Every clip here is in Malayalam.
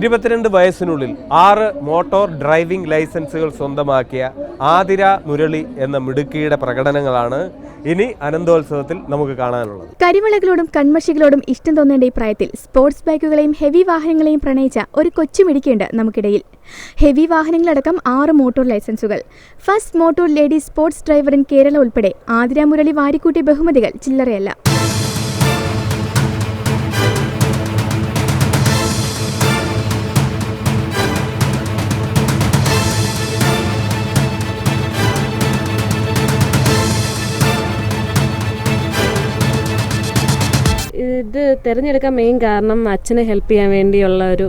ഇരുപത്തിരണ്ട് വയസ്സിനുള്ളിൽ ആറ് മോട്ടോർ ഡ്രൈവിംഗ് ലൈസൻസുകൾ സ്വന്തമാക്കിയ ആതിര മുരളി എന്ന മിടുക്കിയുടെ പ്രകടനങ്ങളാണ് ഇനി അനന്തോത്സവത്തിൽ നമുക്ക് കാണാനുള്ളത്. കരിമളകളോടും കൺമഷികളോടും ഇഷ്ടം തോന്നേണ്ട ഈ പ്രായത്തിൽ സ്പോർട്സ് ബൈക്കുകളെയും ഹെവി വാഹനങ്ങളെയും പ്രണയിച്ച ഒരു കൊച്ചുമിടിക്കുണ്ട് നമുക്കിടയിൽ. ഹെവി വാഹനങ്ങളടക്കം ആറ് motor ലൈസൻസുകൾ. First motor lady sports driver in Kerala ഉൾപ്പെടെ ആതിര മുരളി വാരിക്കൂട്ടിയ ബഹുമതികൾ ചില്ലറയല്ല. ഇത് തിരഞ്ഞെടുക്കാൻ മെയിൻ കാരണം അച്ഛനെ ഹെൽപ്പ് ചെയ്യാൻ വേണ്ടിയുള്ള ഒരു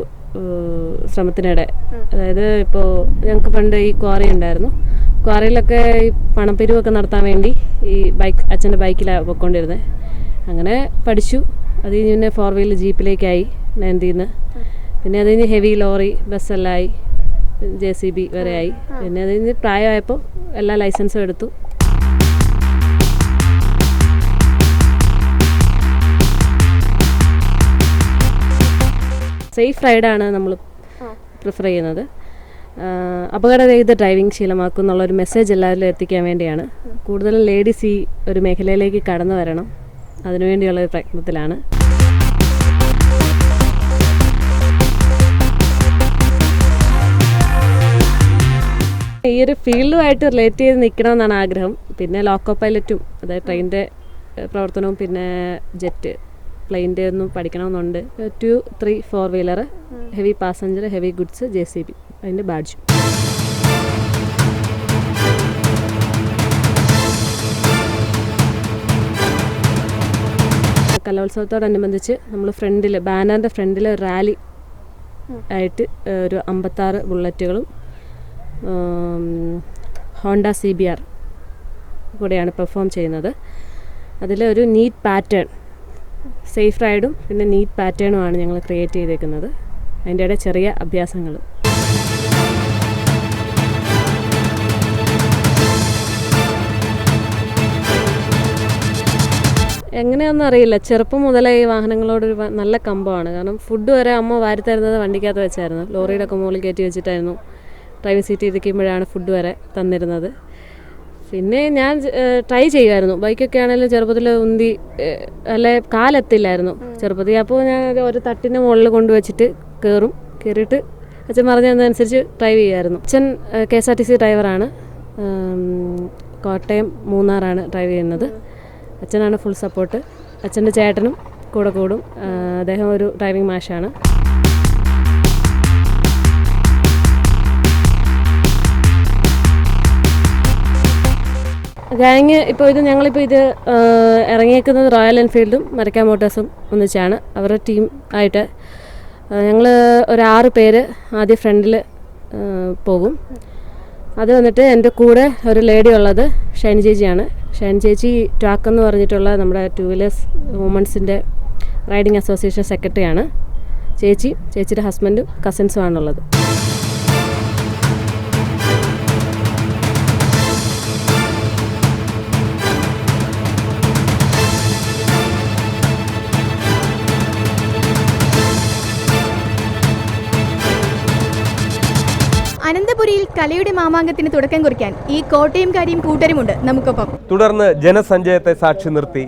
ശ്രമത്തിനിടെ. അതായത് ഇപ്പോൾ ഞങ്ങൾക്ക് പണ്ട് ഈ ക്വാറി ഉണ്ടായിരുന്നു. ക്വാറിയിലൊക്കെ ഈ പണപ്പിരിവൊക്കെ നടത്താൻ വേണ്ടി ഈ ബൈക്ക് അച്ഛന്റെ ബൈക്കിലാണ് പോയിക്കൊണ്ടിരുന്നത് അങ്ങനെ പഠിച്ചു. അത് കഴിഞ്ഞ് പിന്നെ ഫോർ വീലർ ജീപ്പിലേക്കായി നയന്തിന്ന് പിന്നെ അത് കഴിഞ്ഞ് ഹെവി ലോറി ബസ്സെല്ലായി ജെ സി ബി വരെ ആയി. പിന്നെ അത് കഴിഞ്ഞ് പ്രായമായപ്പോൾ എല്ലാ ലൈസൻസും എടുത്തു. സേഫ് റൈഡാണ് നമ്മൾ പ്രിഫർ ചെയ്യുന്നത്. അപകടരഹിത ഡ്രൈവിംഗ് ശീലമാക്കും എന്നുള്ളൊരു മെസ്സേജ് എല്ലാവരിലും എത്തിക്കാൻ വേണ്ടിയാണ്. കൂടുതലും ലേഡീസ് ഈ ഒരു മേഖലയിലേക്ക് കടന്നു വരണം. അതിനുവേണ്ടിയുള്ള ഒരു പ്രയത്നത്തിലാണ്. ഈ ഒരു ഫീൽഡുമായിട്ട് റിലേറ്റ് ചെയ്ത് നിൽക്കണമെന്നാണ് ആഗ്രഹം. പിന്നെ ലോക്കോ പൈലറ്റും അതായത് ട്രെയിനിന്റെ പ്രവർത്തനവും പിന്നെ ജെറ്റ് പ്ലെയിന്റെ ഒന്നും പഠിക്കണമെന്നുണ്ട്. Two three four wheeler heavy passenger heavy goods J C B അതിന്റെ ബാഡ്ജും കലോത്സവത്തോടനുബന്ധിച്ച് നമ്മൾ ഫ്രണ്ടിൽ ബാനറിന്റെ ഫ്രണ്ടിൽ റാലി ആയിട്ട് ഒരു അമ്പത്താറ് ബുള്ളറ്റുകളും ഹോണ്ട സി ബി ആർ കൂടെയാണ് പെർഫോം ചെയ്യുന്നത്. അതിലൊരു നീറ്റ് പാറ്റേൺ സേഫ് റൈഡും പിന്നെ നീറ്റ് പാറ്റേണുമാണ് ഞങ്ങൾ ക്രിയേറ്റ് ചെയ്തേക്കുന്നത്. അതിന്റെ ഇടയിൽ ചെറിയ അഭ്യാസങ്ങളും. എങ്ങനെയൊന്നും അറിയില്ല. ചെറുപ്പം മുതലേ ഈ വാഹനങ്ങളോടൊരു നല്ല കമ്പമാണ്. കാരണം ഫുഡ് വരെ അമ്മ വാരി തരുന്നത് വണ്ടിക്കകത്ത് വെച്ചായിരുന്നു. ലോറിയുടെ ഒക്കെ മുകളിൽ കയറ്റി വെച്ചിട്ടായിരുന്നു. ഡ്രൈവിംഗ് സീറ്റ് ഇരിക്കുമ്പോഴാണ് ഫുഡ് വരെ തന്നിരുന്നത്. പിന്നെ ഞാൻ ട്രൈ ചെയ്യുമായിരുന്നു ബൈക്കൊക്കെ ആണെങ്കിലും ചെറുപ്പത്തിൽ ഉന്തി അല്ലെ കാലെത്തില്ലായിരുന്നു. ചെറുപ്പത്തിൽ അപ്പോൾ ഞാൻ ഒരു തട്ടിന്റെ മുകളിൽ കൊണ്ടുവച്ചിട്ട് കയറും കയറിയിട്ട് അച്ഛൻ പറഞ്ഞതനുസരിച്ച് ഡ്രൈവ് ചെയ്യുമായിരുന്നു അച്ഛൻ K S R T C ഡ്രൈവറാണ് കോട്ടയം മൂന്നാറാണ് ഡ്രൈവ് ചെയ്യുന്നത്. അച്ഛനാണ് ഫുൾ സപ്പോർട്ട് അച്ഛന്റെ ചേട്ടനും കൂടെ കൂടും. അദ്ദേഹം ഒരു ഡ്രൈവിംഗ് മാഷാണ് ഗാങ് ഇപ്പോൾ ഇത് ഞങ്ങളിപ്പോൾ ഇത് ഇറങ്ങിയേക്കുന്നത് റോയൽ എൻഫീൽഡും മരക്കാൻ മോട്ടോഴ്സും ഒന്നിച്ചാണ്. അവരുടെ ടീം ആയിട്ട് ഞങ്ങൾ ഒരു ആറ് പേര് ആദ്യം ഫ്രണ്ടിൽ പോകും അത് വന്നിട്ട് എന്റെ കൂടെ ഒരു ലേഡി ഉള്ളത് ഷൈൻ ചേച്ചിയാണ്. ഷൈൻ ചേച്ചി ട്വാക്ക് എന്ന് പറഞ്ഞിട്ടുള്ള നമ്മുടെ ടു വീലേഴ്സ് വുമൺസിന്റെ റൈഡിംഗ് അസോസിയേഷൻ സെക്രട്ടറിയാണ് ചേച്ചി ചേച്ചിയുടെ ഹസ്ബൻഡും കസിൻസും ആണുള്ളത്. അനന്തപുരിയിൽ കലയുടെ മാമാങ്കത്തിന് തുടക്കം കുറിക്കാൻ ഈ കോട്ടയംകാരിയും കൂട്ടരുമുണ്ട്. നമുക്കൊപ്പം. തുടർന്ന് ജനസഞ്ചയത്തെ സാക്ഷി നിർത്തി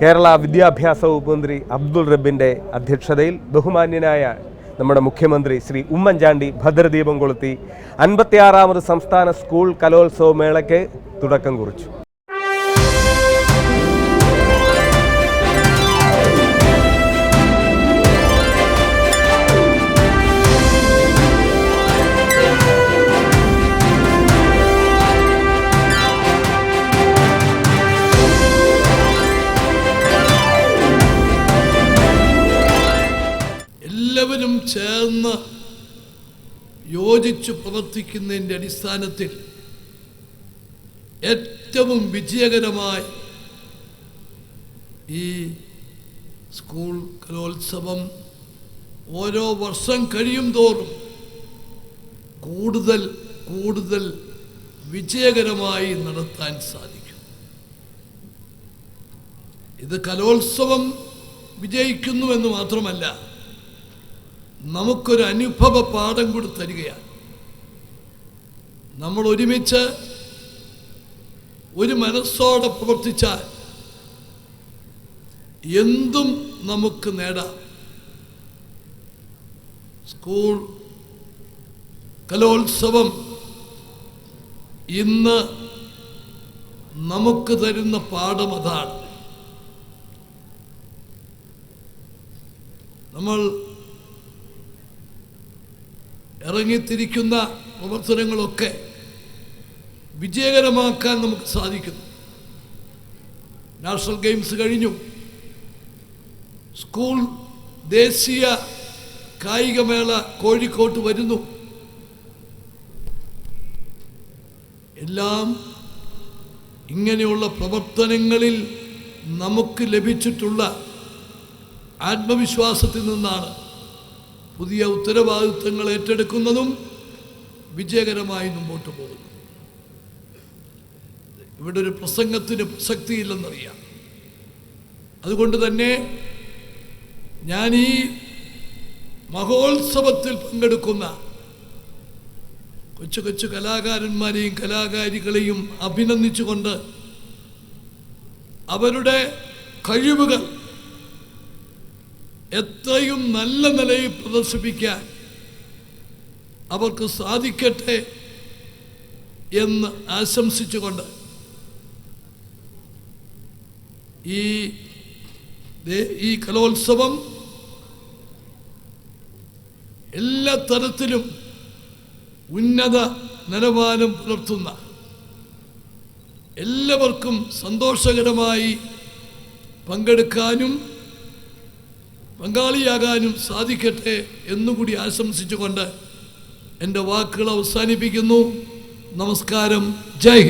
കേരള വിദ്യാഭ്യാസ വകുപ്പ് മന്ത്രി അബ്ദുൾ റബ്ബിന്റെ അധ്യക്ഷതയിൽ ബഹുമാന്യനായ നമ്മുടെ മുഖ്യമന്ത്രി ശ്രീ ഉമ്മൻചാണ്ടി ഭദ്രദീപം കൊളുത്തി അൻപത്തിയാറാമത് സംസ്ഥാന സ്കൂൾ കലോത്സവ മേളയ്ക്ക് തുടക്കം കുറിച്ചു. ചേർന്ന് യോജിച്ച് പ്രവർത്തിക്കുന്നതിന്റെ അടിസ്ഥാനത്തിൽ ഏറ്റവും വിജയകരമായി ഈ സ്കൂൾ കലോത്സവം ഓരോ വർഷം കഴിയും തോറും കൂടുതൽ കൂടുതൽ വിജയകരമായി നടത്താൻ സാധിക്കും. ഇത് കലോത്സവം വിജയിക്കുന്നു എന്ന് മാത്രമല്ല നമുക്കൊരു അനുഭവ പാഠം കൂടി തരികയാണ്. നമ്മൾ ഒരുമിച്ച് ഒരു മനസ്സോടെ പ്രവർത്തിച്ചാൽ എന്തും നമുക്ക് നേടാം. സ്കൂൾ കലോത്സവം ഇന്ന് നമുക്ക് തരുന്ന പാഠം അതാണ്. നമ്മൾ ഇറങ്ങിത്തിരിക്കുന്ന പ്രവർത്തനങ്ങളൊക്കെ വിജയകരമാക്കാൻ നമുക്ക് സാധിക്കുന്നു. നാഷണൽ ഗെയിംസ് കഴിഞ്ഞു. സ്കൂൾ ദേശീയ കായികമേള കോഴിക്കോട്ട് വരുന്നു. എല്ലാം ഇങ്ങനെയുള്ള പ്രവർത്തനങ്ങളിൽ നമുക്ക് ലഭിച്ചിട്ടുള്ള ആത്മവിശ്വാസത്തിൽ നിന്നാണ് പുതിയ ഉത്തരവാദിത്വങ്ങൾ ഏറ്റെടുക്കുന്നതും വിജയകരമായി മുമ്പോട്ട് പോകുന്നു. ഇവിടെ ഒരു പ്രസംഗത്തിന് പ്രസക്തിയില്ലെന്നറിയാം അതുകൊണ്ട് തന്നെ ഞാൻ ഈ മഹോത്സവത്തിൽ പങ്കെടുക്കുന്ന കൊച്ചു കൊച്ചു കലാകാരന്മാരെയും കലാകാരികളെയും അഭിനന്ദിച്ചുകൊണ്ട് അവരുടെ കഴിവുകൾ എത്രയും നല്ല നിലയിൽ പ്രദർശിപ്പിക്കാൻ അവർക്ക് സാധിക്കട്ടെ എന്ന് ആശംസിച്ചുകൊണ്ട് ഈ ഈ കലോത്സവം എല്ലാ തരത്തിലും ഉന്നത നിലവാരം പുലർത്തുന്ന എല്ലാവർക്കും സന്തോഷകരമായി പങ്കെടുക്കാനും പങ്കാളിയാകാനും സാധിക്കട്ടെ എന്നുകൂടി ആശംസിച്ചുകൊണ്ട് എന്റെ വാക്കുകൾ അവസാനിപ്പിക്കുന്നു. നമസ്കാരം. ജയ്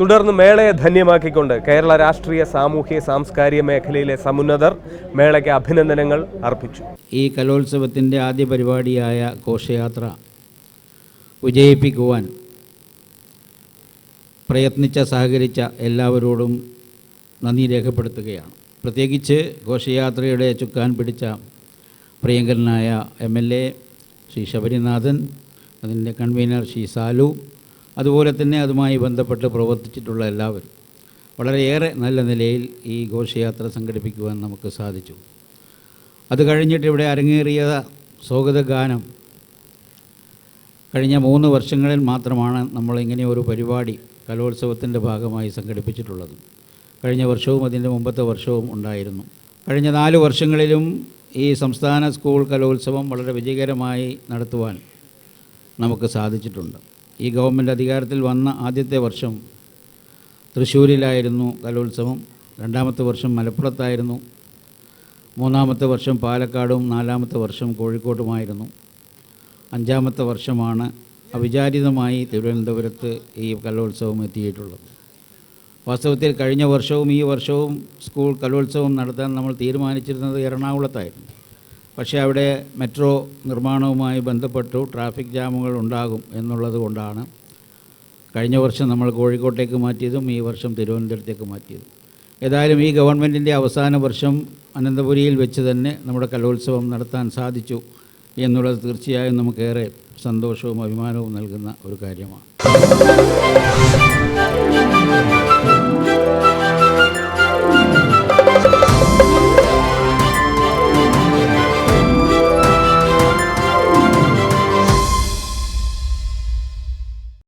തുടർന്ന് മേളയെ ധന്യമാക്കിക്കൊണ്ട് കേരള രാഷ്ട്രീയ സാമൂഹ്യ സാംസ്കാരിക മേഖലയിലെ സമുന്നതർ മേളയ്ക്ക് അഭിനന്ദനങ്ങൾ അർപ്പിച്ചു. ഈ കലോത്സവത്തിന്റെ ആദ്യ പരിപാടിയായ ഘോഷയാത്ര വിജയിപ്പിക്കുവാൻ പ്രയത്നിച്ച സഹകരിച്ച എല്ലാവരോടും നന്ദി രേഖപ്പെടുത്തുകയാണ്. പ്രത്യേകിച്ച് ഘോഷയാത്രയുടെ ചുക്കാൻ പിടിച്ച പ്രിയങ്കരനായ M L A Sri Sabarinathan അതിന്റെ കൺവീനർ ശ്രീ സാലു അതുപോലെ തന്നെ അതുമായി ബന്ധപ്പെട്ട് പ്രവർത്തിച്ചിട്ടുള്ള എല്ലാവരും വളരെയേറെ നല്ല നിലയിൽ ഈ ഘോഷയാത്ര സംഘടിപ്പിക്കുവാൻ നമുക്ക് സാധിച്ചു. അത് കഴിഞ്ഞിട്ട് ഇവിടെ അരങ്ങേറിയ സ്വാഗതഗാനം കഴിഞ്ഞ മൂന്ന് വർഷങ്ങളിൽ മാത്രമാണ് നമ്മളിങ്ങനെ ഒരു പരിപാടി കലോത്സവത്തിന്റെ ഭാഗമായി സംഘടിപ്പിച്ചിട്ടുള്ളത്. കഴിഞ്ഞ വർഷവും അതിന്റെ മുമ്പത്തെ വർഷവും ഉണ്ടായിരുന്നു. കഴിഞ്ഞ നാല് വർഷങ്ങളിലും ഈ സംസ്ഥാന സ്കൂൾ കലോത്സവം വളരെ വിജയകരമായി നടത്തുവാൻ നമുക്ക് സാധിച്ചിട്ടുണ്ട്. ഈ ഗവൺമെന്റ് അധികാരത്തിൽ വന്ന ആദ്യത്തെ വർഷം തൃശ്ശൂരിലായിരുന്നു കലോത്സവം രണ്ടാമത്തെ വർഷം മലപ്പുറത്തായിരുന്നു മൂന്നാമത്തെ വർഷം പാലക്കാടും നാലാമത്തെ വർഷം കോഴിക്കോട്ടുമായിരുന്നു. അഞ്ചാമത്തെ വർഷമാണ് അവിചാരിതമായി തിരുവനന്തപുരത്ത് ഈ കലോത്സവം എത്തിയിട്ടുള്ളത്. വാസ്തവത്തിൽ കഴിഞ്ഞ വർഷവും ഈ വർഷവും സ്കൂൾ കലോത്സവം നടത്താൻ നമ്മൾ തീരുമാനിച്ചിരുന്നത് എറണാകുളത്തായിരുന്നു. പക്ഷേ അവിടെ മെട്രോ നിർമ്മാണവുമായി ബന്ധപ്പെട്ടു ട്രാഫിക് ജാമുകൾ ഉണ്ടാകും എന്നുള്ളത് കൊണ്ടാണ് കഴിഞ്ഞ വർഷം നമ്മൾ കോഴിക്കോട്ടേക്ക് മാറ്റിയതും ഈ വർഷം തിരുവനന്തപുരത്തേക്ക് മാറ്റിയതും. ഏതായാലും ഈ ഗവൺമെന്റിന്റെ അവസാന വർഷം അനന്തപുരിയിൽ വെച്ച് തന്നെ നമ്മുടെ കലോത്സവം നടത്താൻ സാധിച്ചു എന്നുള്ളത് തീർച്ചയായും നമുക്കേറെ സന്തോഷവും അഭിമാനവും നൽകുന്ന ഒരു കാര്യമാണ്.